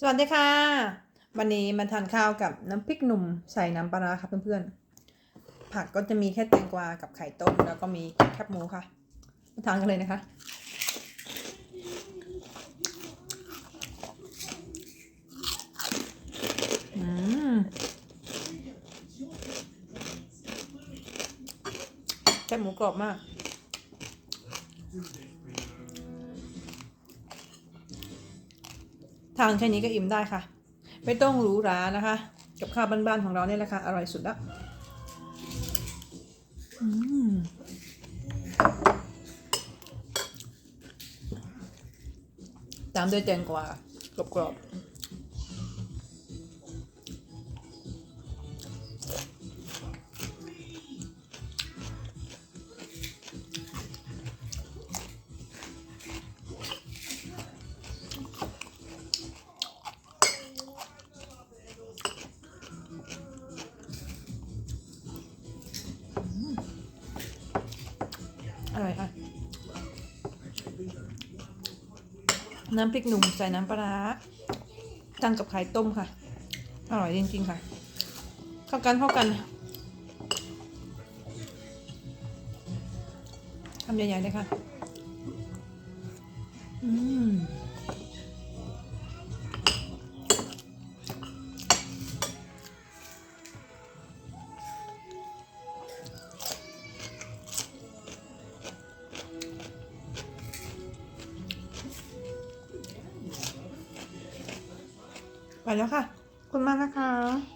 สวัสดีค่ะ วันนี้มาทานข้าวกับน้ำพริกหนุ่มใส่น้ำปลาร้าค่ะเพื่อนๆ ผักก็จะมีแค่แตงกวากับไข่ต้มแล้วก็มีแคบหมูค่ะ มาทานกันเลยนะคะ อืมแคบหมูกรอบมาก ทานแค่นี้ก็อิ่มได้ค่ะ ไม่ต้องหรูหรานะคะ กับข้าวบ้านๆของเราเนี่ยแหละค่ะ อร่อยสุดละตามด้วยแตงกวากรอบๆ อร่อยค่ะ น้ำพริกหนุ่มใส่น้ำปลาร้าทานกับไข่ต้มค่ะ อร่อยจริงๆค่ะ เข้ากันเข้ากันทำใหญ่ๆเลยค่ะ ไปแล้วค่ะ ขอบคุณมากนะคะ